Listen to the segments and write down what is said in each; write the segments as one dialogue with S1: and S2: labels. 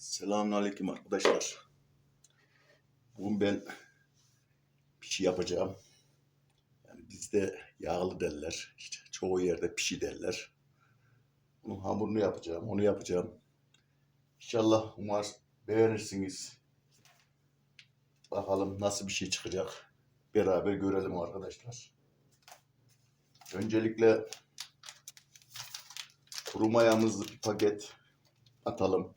S1: Selamünaleyküm arkadaşlar. Bugün ben pişi yapacağım. Yani bizde yağlı derler. İşte çoğu yerde pişi derler. Bunun hamurunu yapacağım, onu yapacağım. İnşallah umar beğenirsiniz. Bakalım nasıl bir şey çıkacak. Beraber görelim arkadaşlar. Öncelikle kuru mayamızı bir paket atalım.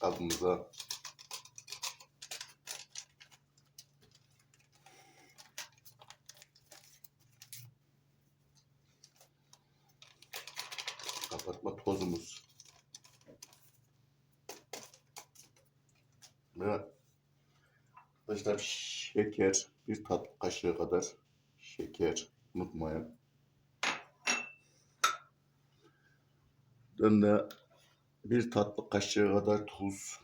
S1: Kabımıza kapatma tozumuz ve arkadaşlar şeker bir tatlı kaşığı kadar şeker unutmayın. Dönde bir tatlı kaşığı kadar tuz.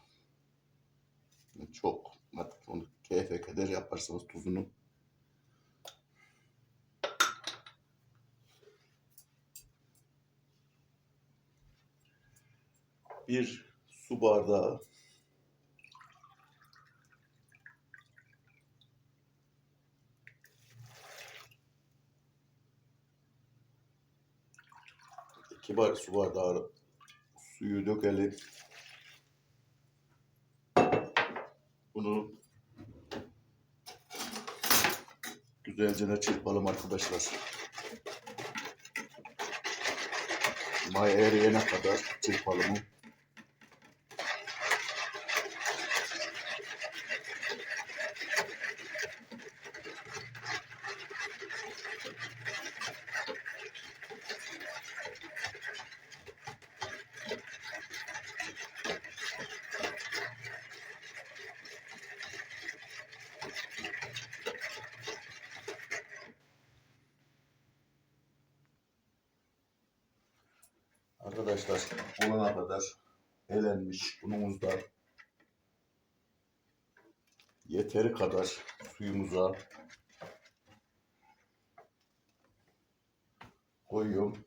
S1: Çok artık onu keyfe kadar yaparsanız tuzunu. Bir su bardağı iki bar su bardağı suyu dökelim. Bunu güzelce çırpalım arkadaşlar. Maya eriyene kadar çırpalım. Arkadaşlar olana kadar elenmiş unumuzda yeteri kadar suyumuza koyuyorum.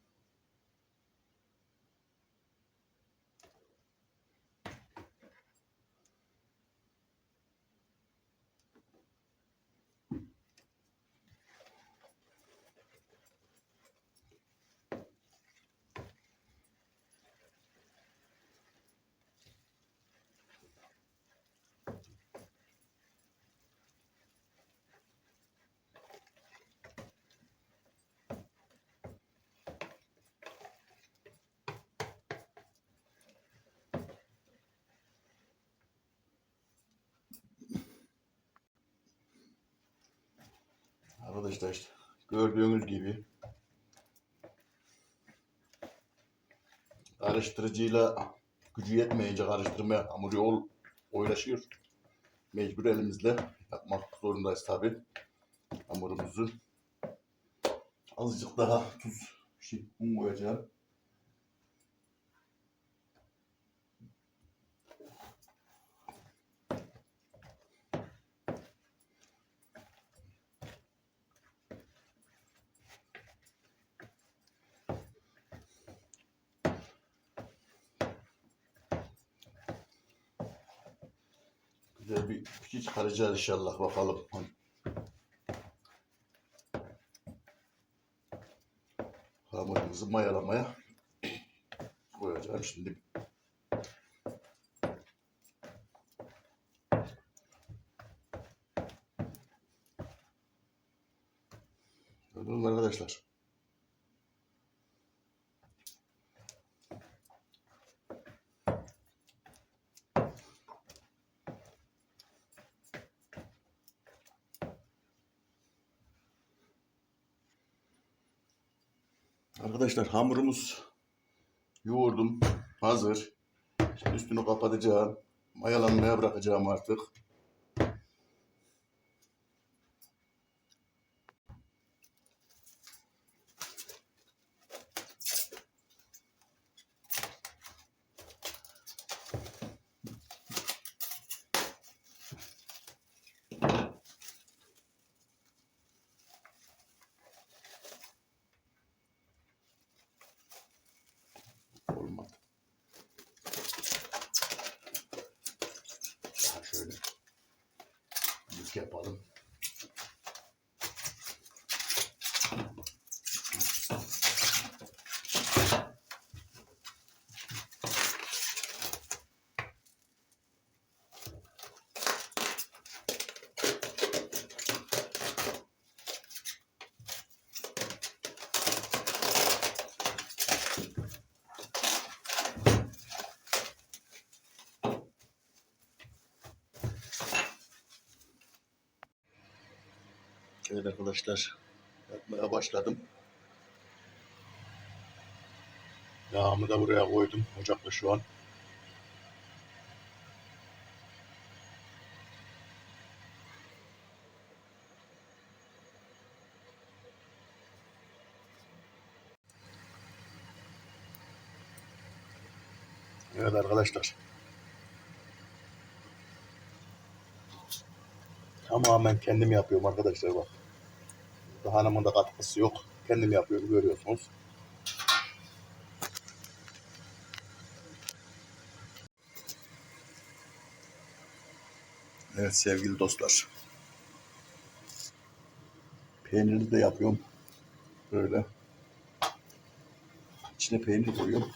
S1: Arkadaşlar işte gördüğünüz gibi karıştırıcıyla gücü yetmeyince karıştırmaya hamuru yol oylaşıyor. Mecbur elimizle yapmak zorundayız tabi hamurumuzu. Azıcık daha tuz şey, un koyacağım. Güzel bir pişi çıkaracağız inşallah bakalım. Hamurumuzu mayalamaya koyacağım şimdi. Gördünüz arkadaşlar? Arkadaşlar hamurumuz yoğurdum hazır. Şimdi üstünü kapatacağım. Mayalanmaya bırakacağım artık. bottom. Evet arkadaşlar yapmaya başladım. Yağımı da buraya koydum ocakta şu an. Evet arkadaşlar. Tamamen kendim yapıyorum arkadaşlar bak. Hanımın da katkısı yok. Kendim yapıyorum görüyorsunuz. Evet sevgili dostlar. Peynirli de yapıyorum. Böyle. İçine peynir koyuyorum.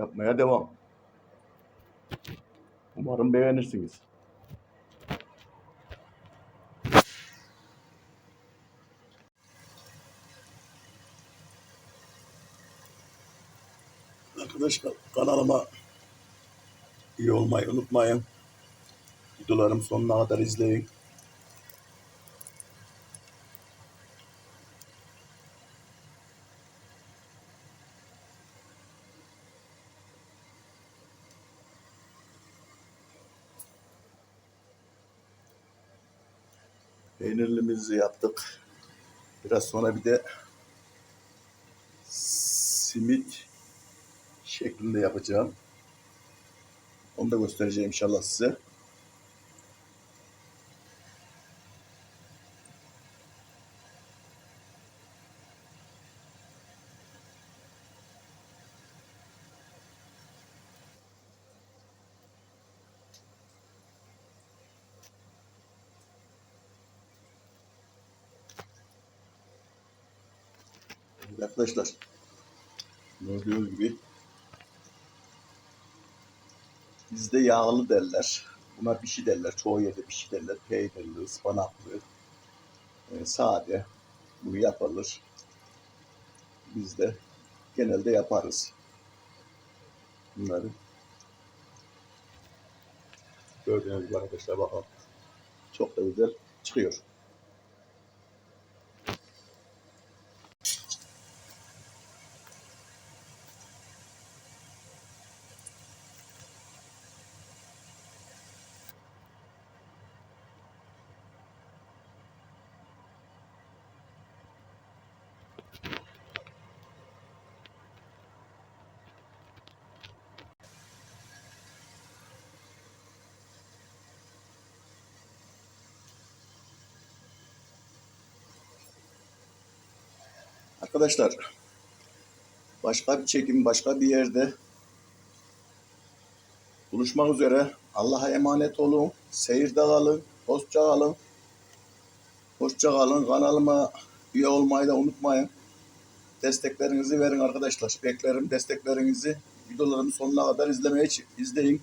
S1: Yapmaya devam. Umarım beğenirsiniz. Arkadaşlar kanalıma üye olmayı unutmayın. Videolarımı sonuna kadar izleyin. Peynirlimizi yaptık. Biraz sonra bir de simit şeklinde yapacağım. Onu da göstereceğim inşallah size. Arkadaşlar gördüğünüz gibi bizde yağlı derler. Buna şey derler. Çoğu yerde şey derler. Peynirli, ıspanaklı, e, sade. Bu yapılır. Biz de genelde yaparız. Bunları. Gördüğünüz gibi arkadaşlar bakın. Çok da güzel çıkıyor. Arkadaşlar başka bir çekim başka bir yerde buluşmak üzere. Allah'a emanet olun. Seyirde kalın. Hoşça kalın. Hoşça kalın. Kanalıma üye olmayı da unutmayın. Desteklerinizi verin arkadaşlar. Beklerim desteklerinizi. Videolarımı sonuna kadar izlemeye izleyin.